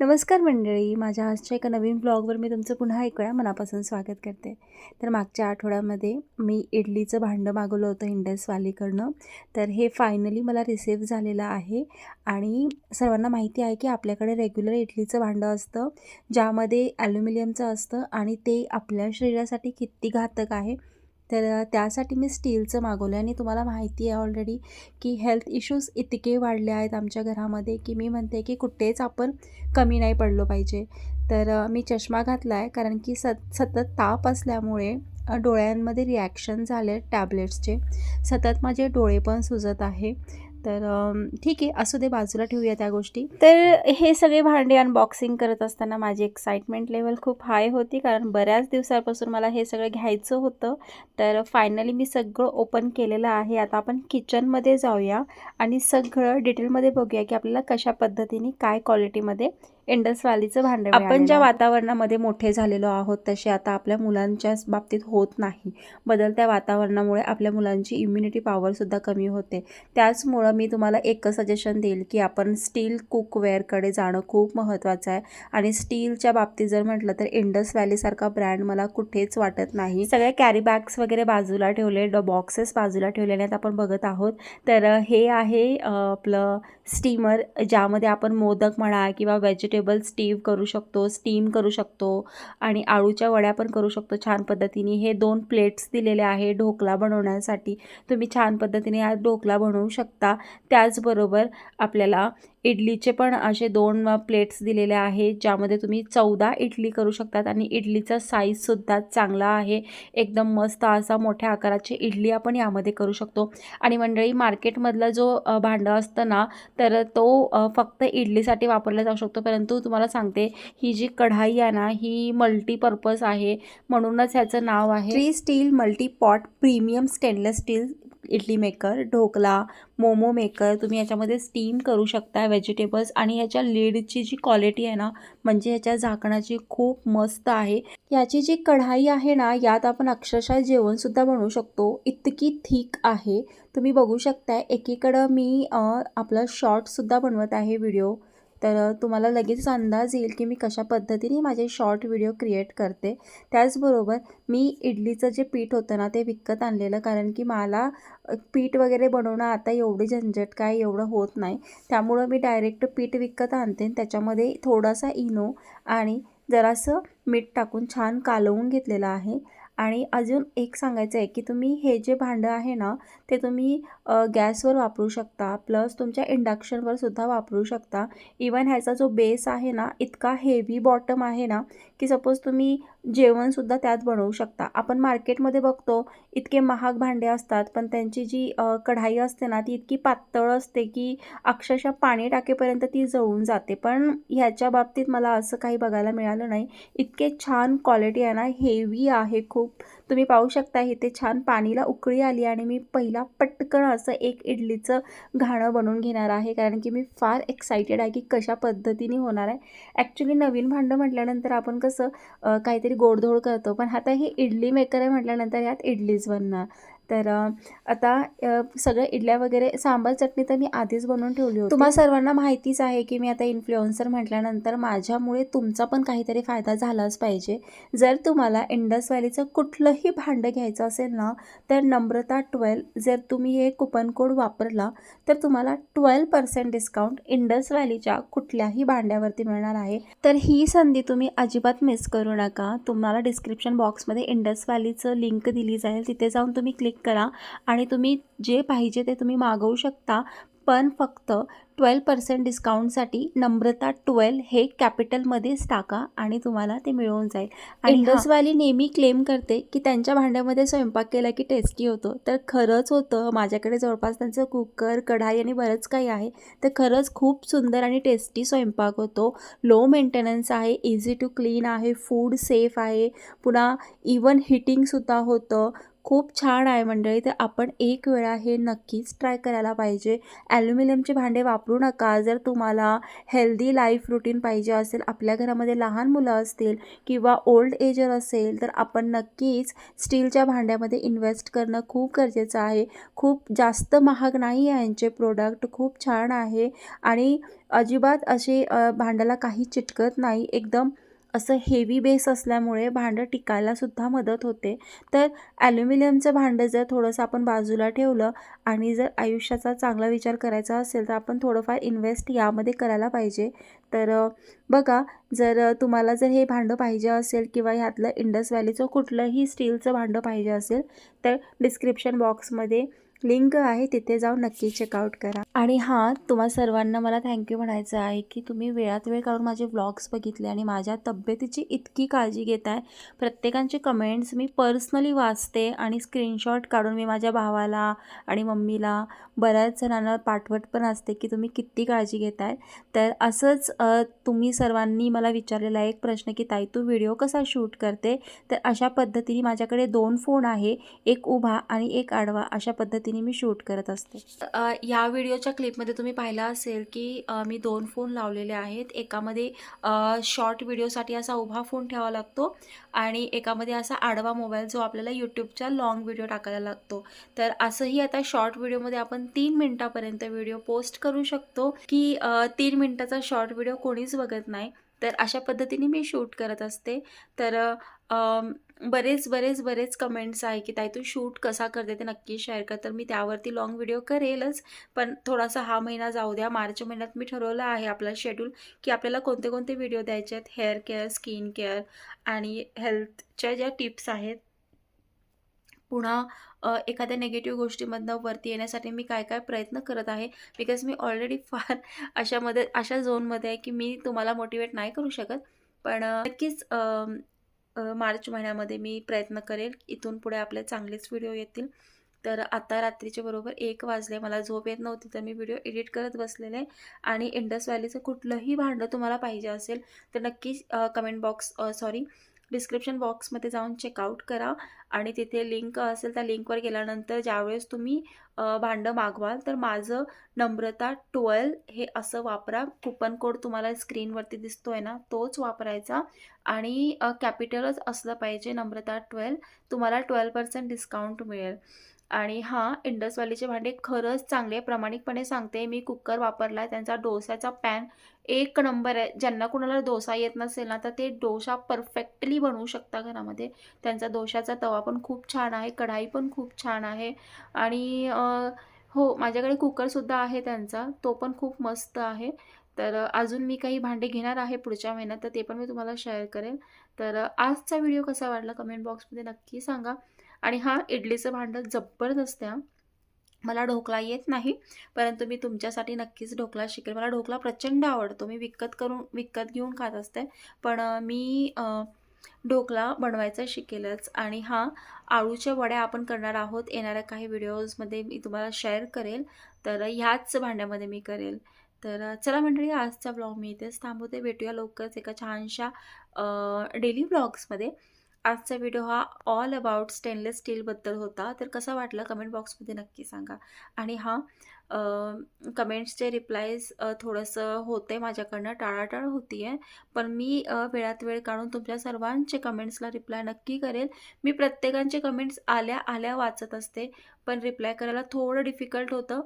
नमस्कार मंडळी माझ्या आजच्या एका नवीन ब्लॉगवर मी तुमचं पुन्हा एक वेळा मनापासून स्वागत करते. तर मागच्या आठवड्यामध्ये मी इडलीचं भांडं मागवलं होतं इंडसवालीकडनं. तर हे फायनली मला रिसीव्ह झालेलं आहे आणि सर्वांना माहिती आहे की आपल्याकडे रेग्युलर इडलीचं भांडं असतं ज्यामध्ये ॲल्युमिनियमचं असतं आणि ते आपल्या शरीरासाठी किती घातक आहे. तर त्यासाठी मी स्टीलचं मागवलं आणि तुम्हाला माहिती आहे ऑलरेडी की हेल्थ इश्यूज इतके वाढले आहेत आमच्या घरामध्ये की मी म्हणते की कुठेच आपण कमी नाही पडलो पाहिजे. तर मी चष्मा घातला आहे कारण की सत सतत ताप असल्यामुळे डोळ्यांमध्ये रिॲक्शन झाले टॅबलेट्सचे सतत माझे डोळे पण सुजत आहे. तर ठीक आहे असू दे बाजूला ठेवूया त्या गोष्टी. तर हे सगळे भांडे अनबॉक्सिंग करत असताना माझी एक्साइटमेंट लेवल खूप हाय होती कारण बऱ्याच दिवसापासून मला हे सगळं घ्यायचं होतं. तर फायनली मी सगळं ओपन केलेलं आहे. आता आपण किचनमध्ये जाऊया आणि सगळं डिटेलमध्ये बघूया की आपल्याला कशा पद्धतीने काय क्वालिटीमध्ये इंडस व्हॅलीचं भांडं आपण ज्या वातावरणामध्ये मोठे झालेलो आहोत तसे आता आपल्या मुलांच्या बाबतीत होत नाही. बदलत्या वातावरणामुळे आपल्या मुलांची इम्युनिटी पॉवरसुद्धा कमी होते. त्याचमुळं मी तुम्हाला एकच सजेशन देईल की आपण स्टील कुकवेअरकडे जाणं खूप महत्त्वाचं आहे. आणि स्टीलच्या बाबतीत जर म्हटलं तर इंडस व्हॅलीसारखा ब्रँड मला कुठेच वाटत नाही. सगळे कॅरी बॅग्स वगैरे बाजूला ठेवले ड बॉक्सेस बाजूला ठेवलेले आहेत आपण बघत आहोत. तर हे आहे आपलं स्टीमर ज्यामध्ये आपण मोदक म्हणा किंवा व्हेजिटेबल स्टीव करू शकतो स्टीम करू शकतो आणि आळूच्या वड्या पण करू शकतो छान पद्धतीने. हे दोन प्लेट्स दिलेले आहे ढोकला बनवण्यासाठी. तुम्ही छान पद्धतीने हा ढोकला बनवू शकता. त्याचबरोबर आपल्याला इडलीचे पण असे दोन प्लेट्स दिलेले आहेत ज्यामध्ये तुम्ही चौदा इडली करू शकतात आणि इडलीचा साईजसुद्धा चांगला आहे. एकदम मस्त असा मोठ्या आकाराची इडली आपण यामध्ये करू शकतो. आणि मंडळी मार्केटमधला जो भांडं असतं ना तर तो फक्त इडलीसाठी वापरला जाऊ शकतो परंतु तुम्हाला सांगते ही जी कढाई आहे ना ही मल्टीपर्पज आहे. म्हणूनच ह्याचं नाव आहे free steel multipot premium stainless steel idli maker dhokla momo maker तुम्ही याच्यामध्ये स्टीम करू शकता व्हेजिटेबल्स आणि ह्याच्या लीडची जी क्वालिटी आहे ना म्हणजे ह्याच्या झाकणाची खूप मस्त आहे. याची जी कढाई आहे ना यात आपण अक्षरशः जेवणसुद्धा बनवू शकतो. इतकी थिक आहे. तुम्ही बघू शकताय एकीकडं मी आपलं आपला शॉर्टसुद्धा बनवत आहे व्हिडिओ तर तुम्हाला लगेच अंदाज येईल की मी कशा पद्धतीने माझे शॉर्ट व्हिडिओ क्रिएट करते. त्याचबरोबर मी इडलीचं जे पीठ होतं ना ते विकत आणलेलं कारण की मला पीठ वगैरे बनवणं आता एवढी झंझट काय एवढं होत नाही. त्यामुळं मी डायरेक्ट पीठ विकत आणते आणि त्याच्यामध्ये थोडासा इनो आणि जरासं मीठ टाकून छान कालवून घेतलेलं आहे. आणि अजून एक सांगायचं आहे की तुम्ही हे जे भांडं आहे ना ते तुम्ही गॅसवर वापरू शकता प्लस तुमच्या इंडक्शनवर सुद्धा वापरू शकता. इवन ह्याचा जो बेस आहे ना इतका हेवी बॉटम आहे ना की सपोज तुम्ही जेवणसुद्धा त्यात बनवू शकता. आपण मार्केटमध्ये बघतो इतके महाग भांडे असतात पण त्यांची जी कढाई असते ना ती इतकी पातळ असते की अक्षरशः पाणी टाकेपर्यंत ती जळून जाते. पण ह्याच्या बाबतीत मला असं काही बघायला मिळालं नाही. इतके छान क्वालिटी आहे ना हेवी आहे खूप. तुम्ही पाहू शकता इथे छान पाणीला उकळी आली आणि मी पहिला पटकन असं एक इडलीचं घाणं बनवून घेणार आहे. कारण की मी फार एक्सायटेड आहे की कशा पद्धतीने होणार आहे. ॲक्च्युली नवीन भांडं म्हटल्यानंतर आपण कसं काहीतरी काहीतरी गोडधोड करतो. पण आता हे इडली मेकर आहे म्हटल्यानंतर ह्यात इडलीच बनणार. तर आता अ, सगळ्या इडल्या वगैरे सांबार चटणी तर मी आधीच बनवून ठेवली होती. तुम्हा सर्वांना माहितीच आहे की मी आता इन्फ्लुएन्सर म्हटल्यानंतर माझ्यामुळे तुमचा पण काहीतरी फायदा झालाच पाहिजे. जर तुम्हाला इंडस व्हॅलीचं कुठलंही भांडं घ्यायचं असेल ना तर नम्रता ट्वेल्व जर तुम्ही हे कुपन कोड वापरला तर तुम्हाला ट्वेल्व पर्सेंट डिस्काउंट इंडस व्हॅलीच्या कुठल्याही भांड्यावरती मिळणार आहे. तर ही संधी तुम्ही अजिबात मिस करू नका. तुम्हाला डिस्क्रिप्शन बॉक्समध्ये इंडस व्हॅलीचं लिंक दिली जाईल. तिथे जाऊन तुम्ही क्लिक करा आणि तुम्ही जे पाहिजे ते तुम्ही मागवू शकता पण फक्त ट्वेल्व पर्सेंट डिस्काउंटसाठी नम्रता ट्वेल्व हे कॅपिटलमध्येच टाका आणि तुम्हाला ते मिळून जाईल. आणि इंडसवाली नेहमी क्लेम करते की त्यांच्या भांड्यामध्ये स्वयंपाक केला की टेस्टी होतो. तर खरंच होतं माझ्याकडे जवळपास त्यांचं कुकर कढाई आणि बरंच काही आहे. तर खरंच खूप सुंदर आणि टेस्टी स्वयंपाक होतो. लो मेंटेनन्स आहे इझी टू क्लीन आहे फूड सेफ आहे. पुन्हा इवन हिटिंगसुद्धा होतं. खूप छान आहे मंडळी. तर आपण एक वेळा हे नक्कीच ट्राय करायला पाहिजे. ॲल्युमिनियमचे भांडे वापरू नका. जर तुम्हाला हेल्दी लाईफ रुटीन पाहिजे असेल आपल्या घरामध्ये लहान मुलं असतील किंवा ओल्ड एजर असेल तर आपण नक्कीच स्टीलच्या भांड्यामध्ये इन्व्हेस्ट करणं खूप गरजेचं आहे. खूप जास्त महाग नाही आहे यांचे प्रोडक्ट खूप छान आहे. आणि अजिबात असे भांड्याला काही चिटकत नाही. एकदम असं हेवी बेस असल्यामुळे भांडं टिकायलासुद्धा मदत होते. तर ॲल्युमिनियमचं भांडं जर थोडंसं आपण बाजूला ठेवलं आणि जर आयुष्याचा चांगला विचार करायचा असेल तर आपण थोडंफार इन्व्हेस्ट यामध्ये करायला पाहिजे. तर बघा जर तुम्हाला जर हे भांडं पाहिजे असेल किंवा ह्यातलं इंडस व्हॅलीचं कुठलंही स्टीलचं भांडं पाहिजे असेल तर डिस्क्रिप्शन बॉक्समध्ये लिंक आहे तिथे जाऊन नक्की चेकआउट करा. आणि हां तुम्हा सर्वांना मला थँक्यू म्हणायचं आहे की तुम्ही वेळात वेळ काढून माझे व्लॉग्स बघितले आणि माझ्या तब्येतीची इतकी काळजी घेत आहे प्रत्येकांचे कमेंट्स मी पर्सनली वाचते आणि स्क्रीनशॉट काढून मी माझ्या भावाला आणि मम्मीला बऱ्याच जणांना पाठवत पण असते की तुम्ही किती काळजी घेत आहे तर असंच तुम्ही सर्वांनी मला विचारलेला एक प्रश्न की ताई तू व्हिडिओ कसा शूट करते? तर अशा पद्धतीने माझ्याकडे दोन फोन आहे. एक उभा आणि एक आडवा. अशा पद्धतीने मी शूट करत असते. या व्हिडिओच्या क्लिपमध्ये तुम्ही पाहिलं असेल की मी दोन फोन लावलेले आहेत. एकामध्ये शॉर्ट व्हिडिओसाठी असा उभा फोन ठेवावा लागतो आणि एकामध्ये असा आडवा मोबाईल जो आपल्याला यूट्यूबच्या लाँग व्हिडिओ टाकायला लागतो. तर असंही आता शॉर्ट व्हिडिओमध्ये आपण तीन मिनटापर्यंत व्हिडिओ पोस्ट करू शकतो की तीन मिनटाचा शॉर्ट व्हिडिओ कोणीच बघत नाही. तर अशा पद्धतीने मी शूट करत असते. तर बरेच बरेच बरेच कमेंट्स आहे की ताई तू शूट कसा करते ते नक्की शेअर कर. तर मी त्यावरती लॉंग व्हिडिओ करेलच. पण थोडासा हा महिना जाऊ द्या. मार्च महिन्यात मी ठरवलं आहे आपला शेड्यूल की आपल्याला कोणते कोणते व्हिडिओ द्यायचे आहेत. हेअर केअर स्किन केअर आणि हेल्थच्या ज्या टिप्स आहेत पुन्हा एखाद्या नेगेटिव्ह गोष्टीमधनं वरती येण्यासाठी मी काय काय प्रयत्न करत आहे? बिकॉज मी ऑलरेडी फार अशामध्ये अशा झोनमध्ये आहे की मी तुम्हाला मोटिवेट नाही करू शकत. पण नक्कीच मार्च महिन्यामध्ये मी प्रयत्न करेल. इथून पुढे आपले चांगलेच व्हिडिओ येतील. तर आता रात्रीचे बरोबर एक वाजले. मला झोप येत नव्हती तर मी व्हिडिओ एडिट करत बसलेले आणि इंडस व्हॅलीचं कुठलंही भांडं तुम्हाला पाहिजे असेल तर नक्कीच कमेंट बॉक्स सॉरी डिस्क्रिप्शन बॉक्समध्ये जाऊन चेकआउट करा. आणि तिथे लिंक असेल त्या लिंकवर गेल्यानंतर ज्यावेळेस तुम्ही भांडं मागवाल तर माझं नम्रता ट्वेल्व हे असं वापरा. कुपन कोड तुम्हाला स्क्रीनवरती दिसतोय ना तोच वापरायचा. आणि कॅपिटलच असलं पाहिजे नम्रता ट्वेल्व तुम्हाला ट्वेल्व पर्सेंट डिस्काउंट मिळेल. आणि हां इंडस व्हॅलीचे भांडे खरंच चांगले प्रामाणिकपणे सांगते मी कुकर वापरला आहे त्यांचा डोसाचा पॅन एक नंबर आहे. ज्यांना कुणाला डोसा येत नसेल ना तर ते डोसा परफेक्टली बनवू शकता घरामध्ये. त्यांचा डोशाचा तवा पण खूप छान आहे कढाई पण खूप छान आहे. आणि हो माझ्याकडे कुकरसुद्धा आहे त्यांचा तो पण खूप मस्त आहे. तर अजून मी काही भांडे घेणार आहे पुढच्या महिन्यात तर ते पण मी तुम्हाला शेअर करेन. तर आजचा व्हिडिओ कसा वाटला कमेंट बॉक्समध्ये नक्की सांगा. आणि हा इडलीचं भांडं जबरदस्त आहे. मला ढोकळा येत नाही परंतु मी तुमच्यासाठी नक्कीच ढोकळा शिकेल. मला ढोकळा प्रचंड आवडतो. मी विकत करून विकत घेऊन खात असते. पण मी ढोकला ढोकळा बनवायचा शिकेलच. आणि हां आळूच्या वड्या आपण करणार आहोत. येणाऱ्या काही व्हिडिओजमध्ये मी तुम्हाला शेअर करेल. तर ह्याच भांड्यामध्ये मी करेल. तर चला मंडळी आजचा ब्लॉग मी इथेच थांबवते. भेटूया लवकरच एका छानशा डेली ब्लॉग्समध्ये. आजचा व्हिडिओ हा ऑल अबाउट स्टेनलेस स्टीलबद्दल होता. तर कसा वाटला कमेंट बॉक्समध्ये नक्की सांगा. आणि हा कमेंट्सचे रिप्लायज थोडंसं होतं आहे माझ्याकडनं टाळाटाळ होती आहे पण मी वेळात वेळ काढून तुमच्या सर्वांचे कमेंट्सला रिप्लाय नक्की करेल. मी प्रत्येकांचे कमेंट्स आल्या आल्या वाचत असते. पण रिप्लाय करायला थोडं डिफिकल्ट होतं.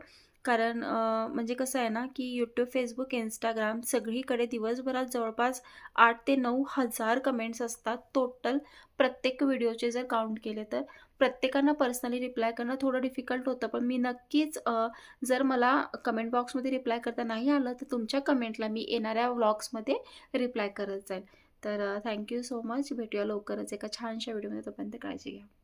कारण म्हणजे कसं आहे ना की यूट्यूब फेसबुक इंस्टाग्राम सगळीकडे दिवसभरात जवळपास आठ ते नऊ हजार कमेंट्स असतात. टोटल प्रत्येक व्हिडिओचे जर काउंट केले तर. प्रत्येकांना पर्सनली रिप्लाय करणं थोडं डिफिकल्ट होतं. पण मी नक्कीच जर मला कमेंट बॉक्समध्ये रिप्लाय करता नाही आलं तर तुमच्या कमेंटला मी येणाऱ्या व्लॉग्समध्ये रिप्लाय करत जाईल. तर थँक्यू सो मच भेटूया लवकरच एका छानशा व्हिडिओमध्ये तोपर्यंत काळजी घ्या.